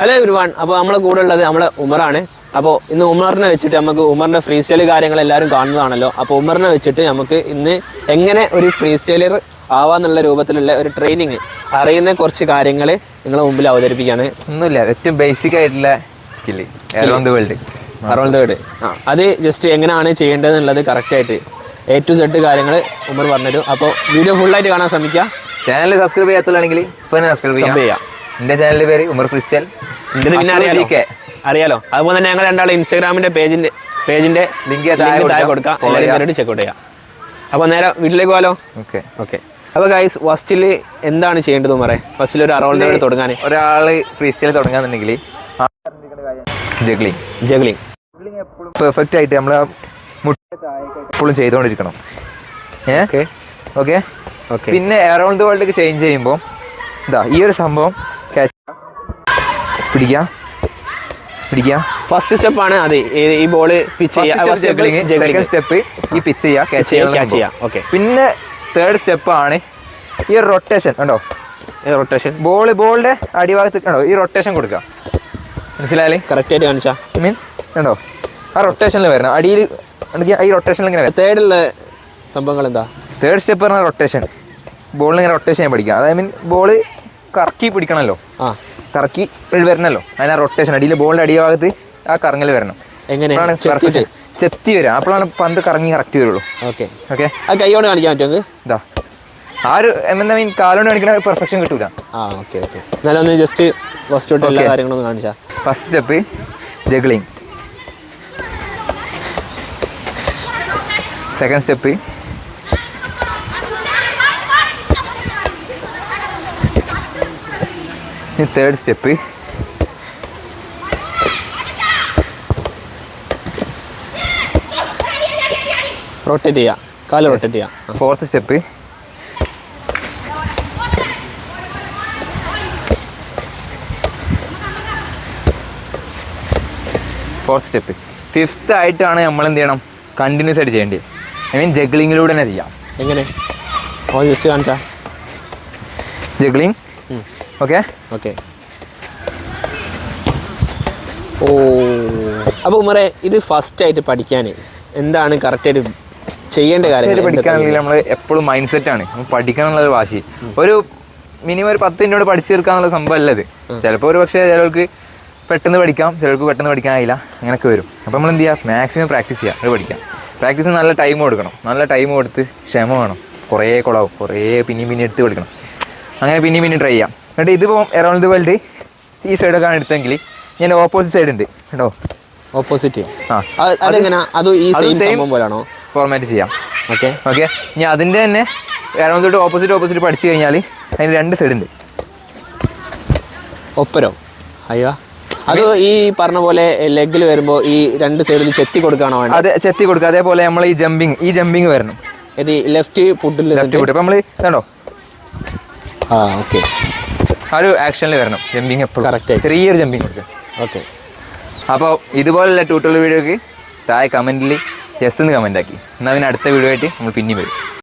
Hello ഗുരുവാൻ അപ്പോൾ നമ്മളെ കൂടെ ഉള്ളത് നമ്മളെ ഉമറാണ്. അപ്പോൾ ഇന്ന് ഉമറിനെ വെച്ചിട്ട് നമുക്ക് ഉമറിന്റെ ഫ്രീ സ്റ്റൈൽ കാര്യങ്ങൾ എല്ലാവരും കാണുന്നതാണല്ലോ. അപ്പോൾ ഉമറിനെ വെച്ചിട്ട് നമുക്ക് ഇന്ന് എങ്ങനെ ഒരു ഫ്രീ സ്റ്റൈലർ ആവാന്നുള്ള രൂപത്തിലുള്ള ഒരു ട്രെയിനിങ് അറിയുന്ന കുറച്ച് കാര്യങ്ങൾ നിങ്ങളെ മുമ്പിൽ അവതരിപ്പിക്കുകയാണ് ഒന്നുമില്ല ഏറ്റവും ബേസിക് ആയിട്ടുള്ള skill around world around world അത് ജസ്റ്റ് എങ്ങനെയാണ് ചെയ്യേണ്ടതെന്നുള്ളത് കറക്റ്റായിട്ട് എ ടു സെഡ് കാര്യങ്ങൾ ഉമർ പറഞ്ഞുതരും. അപ്പോൾ വീഡിയോ ഫുള്ളായിട്ട് കാണാൻ ശ്രമിക്കുക ചാനൽ സബ്സ്ക്രൈബ് ചെയ്യാത്തതാണെങ്കിൽ ഇപ്പൊ സബ്സ്ക്രൈബ് ചെയ്യാം. എന്റെ ചാനലിന്റെ പേര് ഉമർ ക്രിസ്ത്യൻ പിന്നെ അറിയാലോ? അറിയാലോ? അതുപോലെ തന്നെ ഞങ്ങൾ രണ്ടാളും ഇൻസ്റ്റാഗ്രാമിന്റെ പേജിന്റെ പേജിന്റെ ലിങ്ക് താഴെ കൊടുക്കാം. എല്ലാവരും ചെയ്യാം. അപ്പൊ ചെക്കൗട്ട് ചെയ്യാം. അപ്പോൾ നേരെ വീട്ടിലേക്ക് പോകാലോ? ഓക്കെ. ഓക്കെ. അപ്പോൾ ഗൈസ് ഫസ്റ്റിൽ എന്താണ് ചെയ്യേണ്ടത് ഉമറെ? ഫസ്റ്റിൽ ഒരു അറൗണ്ട് തുടങ്ങാൻ ഒരാൾ ഫ്രീ സ്റ്റൈൽ തുടങ്ങാന്നുണ്ടെങ്കിൽ ജഗ്ലിംഗ് ജഗ്ലിംഗ് പെർഫെക്റ്റ് ആയിട്ട് നമ്മൾ എപ്പോഴും ചെയ്തുകൊണ്ടിരിക്കണം ഏ? ഓക്കെ ഓക്കെ പിന്നെ അറൗണ്ട് വേൾഡ് ചേഞ്ച് ചെയ്യുമ്പോൾ ഇതാ ഈ ഒരു സംഭവം പിടിക്കുക പിടിക്കുക ഫസ്റ്റ് സ്റ്റെപ്പ് ആണ് അത്. ഈ- ball ball pitch second step ഈ പിച്ച് ചെയ്യുക catch ക്യാച്ച് ചെയ്യുക ചെയ്യാം. ഓക്കെ പിന്നെ തേർഡ് സ്റ്റെപ്പ് ആണ് ഈ റൊട്ടേഷൻ കണ്ടോ? റൊട്ടേഷൻ ബോൾ ബോളിന്റെ അടിഭാഗത്ത് കണ്ടോ? ഈ റൊട്ടേഷൻ കൊടുക്കാം. മനസ്സിലായാലേ കറക്റ്റ് ആയിട്ട് കാണിച്ചാ. മീൻ കണ്ടോ? ആ റൊട്ടേഷനിൽ വരണം. അടിയിൽ ഈ റൊട്ടേഷനിൽ ഇങ്ങനെ തേർഡുള്ള സംഭവങ്ങൾ എന്താ തേർഡ് സ്റ്റെപ്പ് പറഞ്ഞാൽ റൊട്ടേഷൻ ബോളിൽ ഇങ്ങനെ റൊട്ടേഷൻ ചെയ്യാൻ പഠിക്കുക അതായത് മീൻ ബോൾ കറക്കി പിടിക്കണമല്ലോ ആ. കറക്കി വരണല്ലോ. അതിന് ആ റൊട്ടേഷൻ അടിയിൽ ബോളിന്റെ അടിഭാഗത്ത് ആ കറങ്ങൽ വരണം. എങ്ങനെയാണ് ചെത്തി വരിക അപ്പോഴാണ് പന്ത് കറങ്ങി കറക്റ്റ് വരുള്ളൂ. ഓക്കെ ഓക്കെ ആ കാണിക്കാൻ പറ്റുമോ ഇതാ. ആ ഒരു എന്താ മീൻ കാലോണ്ട് കാണിക്കണ പെർഫെക്ഷൻ കിട്ടൂല. ആ ഓക്കെ ഓക്കെ എന്നാലും ഒന്ന് ജസ്റ്റ് ഫസ്റ്റ് തൊട്ട് എല്ലാ Okay. കാണിച്ചാ. First step juggling second step third step rotate ചെയ്യാം. കാൽ റൊട്ടേറ്റ് ചെയ്യാം. Fourth step fourth step fifth ആയിട്ടാണ് നമ്മൾ എന്ത് ചെയ്യണം? കണ്ടിന്യൂസ് ആയിട്ട് ചെയ്യേണ്ടത്. ഐ മീൻ ജഗ്ലിങ്ങിലൂടെ തന്നെ ചെയ്യാം. എങ്ങനെ? ജസ്റ്റ് കാണിച്ചാ. Juggling okay? ഓക്കെ. ഓ. അപ്പോൾ ഉമറെ ഇത് ഫസ്റ്റ് ആയിട്ട് പഠിക്കാൻ എന്താണ് കറക്റ്റായിട്ട് ചെയ്യേണ്ട കാര്യം പഠിക്കാണെങ്കിൽ നമ്മൾ എപ്പോഴും മൈൻഡ് സെറ്റ് ആണ് പഠിക്കണം വാശി. ഒരു മിനിമം ഒരു പത്ത് മിനിറ്റോട് പഠിച്ചു തീർക്കാന്നുള്ള സംഭവം അല്ലത് ചിലപ്പോൾ ഒരു പക്ഷേ ചിലർക്ക് പെട്ടെന്ന് പഠിക്കാം ചിലർക്ക് പെട്ടെന്ന് പഠിക്കാനായില്ല. അങ്ങനെയൊക്കെ വരും. അപ്പോൾ നമ്മൾ എന്ത് ചെയ്യുക മാക്സിമം പ്രാക്ടീസ് ചെയ്യുക അത് പഠിക്കാം. പ്രാക്ടീസ് നല്ല ടൈം കൊടുക്കണം. നല്ല ടൈം കൊടുത്ത് ക്ഷമ വേണം. കുറേ കുളവും. കുറേ പിന്നെയും പിന്നെ എടുത്ത് പഠിക്കണം. അങ്ങനെ പിന്നെയും പിന്നെ ട്രൈ ചെയ്യാം. എന്നിട്ട് ഇതിപ്പോൾ എറൗണ്ട് ദി വേൾഡ് ഈ സൈഡൊക്കെ ആണ് എടുത്തെങ്കിൽ ഞാൻ ഓപ്പോസിറ്റ് സൈഡ് ഉണ്ട്. കേട്ടോ ഓപ്പോസിറ്റ് ആ. അതെങ്ങനെ? അത് ഈ സെയിം പോലാണോ ഫോർമാറ്റ് ചെയ്യാം. ഓക്കെ ഓക്കെ ഇനി അതിന്റെ തന്നെ എറൗണ്ട് തൊട്ട് ഓപ്പോസിറ്റ് ഓപ്പോസിറ്റ് പഠിച്ചു കഴിഞ്ഞാൽ അതിന് രണ്ട് സൈഡ് ഉണ്ട്. ഒപ്പരോ. അയ്യോ. അത് ഈ പറഞ്ഞ പോലെ ലെഗിൽ വരുമ്പോൾ ഈ രണ്ട് സൈഡിൽ ചെത്തി കൊടുക്കാണോ വേണ്ടത്? അത് ചെത്തി കൊടുക്കുക. അതേപോലെ നമ്മൾ ഈ ജമ്പിങ് ഈ ജമ്പിങ് വരണം. ഇത് ലെഫ്റ്റ് ഫുഡിൽ ലെഫ്റ്റ് ഫുഡ് ഇപ്പം നമ്മൾ കണ്ടോ? ആ ഓക്കെ ആ ഒരു ആക്ഷനിൽ വരണം ജമ്പിങ് എപ്പോഴും. ചെറിയൊരു ജമ്പിങ് കൊടുക്കുക ഓക്കെ അപ്പോൾ ഇതുപോലുള്ള ട്യൂട്ടോറിയൽ വീഡിയോക്ക് താഴെ കമന്റിൽ യെസ് എന്ന് കമന്റ് ആക്കി. എന്നാൽ പിന്നെ അടുത്ത വീഡിയോ ആയിട്ട് നമ്മൾ പിന്നെയും വരും.